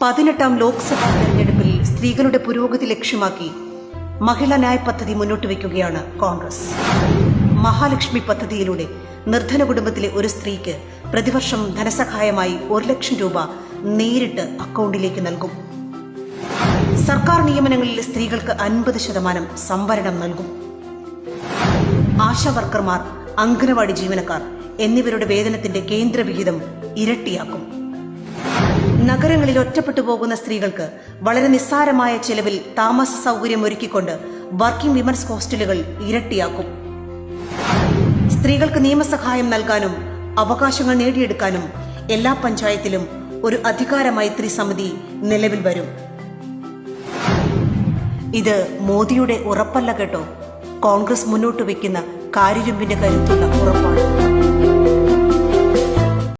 പതിനെട്ടാം ലോക്സഭാ തെരഞ്ഞെടുപ്പിൽ സ്ത്രീകളുടെ പുരോഗതി ലക്ഷ്യമാക്കി മഹിളാ ന്യായ പദ്ധതി മുന്നോട്ട് വയ്ക്കുകയാണ് കോൺഗ്രസ്. മഹാലക്ഷ്മി പദ്ധതിയിലൂടെ നിർധന കുടുംബത്തിലെ ഒരു സ്ത്രീക്ക് പ്രതിവർഷം ധനസഹായമായി ഒരു ലക്ഷം രൂപ നേരിട്ട് അക്കൗണ്ടിലേക്ക് നൽകും. സർക്കാർ നിയമനങ്ങളിൽ സ്ത്രീകൾക്ക് അൻപത് ശതമാനം സംവരണം നൽകും. ആശാ വർക്കർമാർ അംഗനവാടി ജീവനക്കാർ എന്നിവരുടെ വേതനത്തിന്റെ കേന്ദ്രവിഹിതം ഇരട്ടിയാക്കും. നഗരങ്ങളിൽ ഒറ്റപ്പെട്ടു പോകുന്ന സ്ത്രീകൾക്ക് വളരെ നിസ്സാരമായ ചെലവിൽ താമസ സൗകര്യം ഒരുക്കിക്കൊണ്ട് വർക്കിംഗ് വിമൻസ് ഹോസ്റ്റലുകൾ ഇരട്ടിയാക്കും. സ്ത്രീകൾക്ക് നിയമസഹായം നൽകാനും അവകാശങ്ങൾ നേടിയെടുക്കാനും എല്ലാ പഞ്ചായത്തിലും ഒരു അധികാര മൈത്രി സമിതി നിലവിൽ വരും. ഇത് മോദിയുടെ ഉറപ്പല്ല കേട്ടോ. കോൺഗ്രസ് മുന്നോട്ട് വയ്ക്കുന്ന കാര്യരുമ്പിന്റെ കരുത്തുള്ള ഉറപ്പാണ്.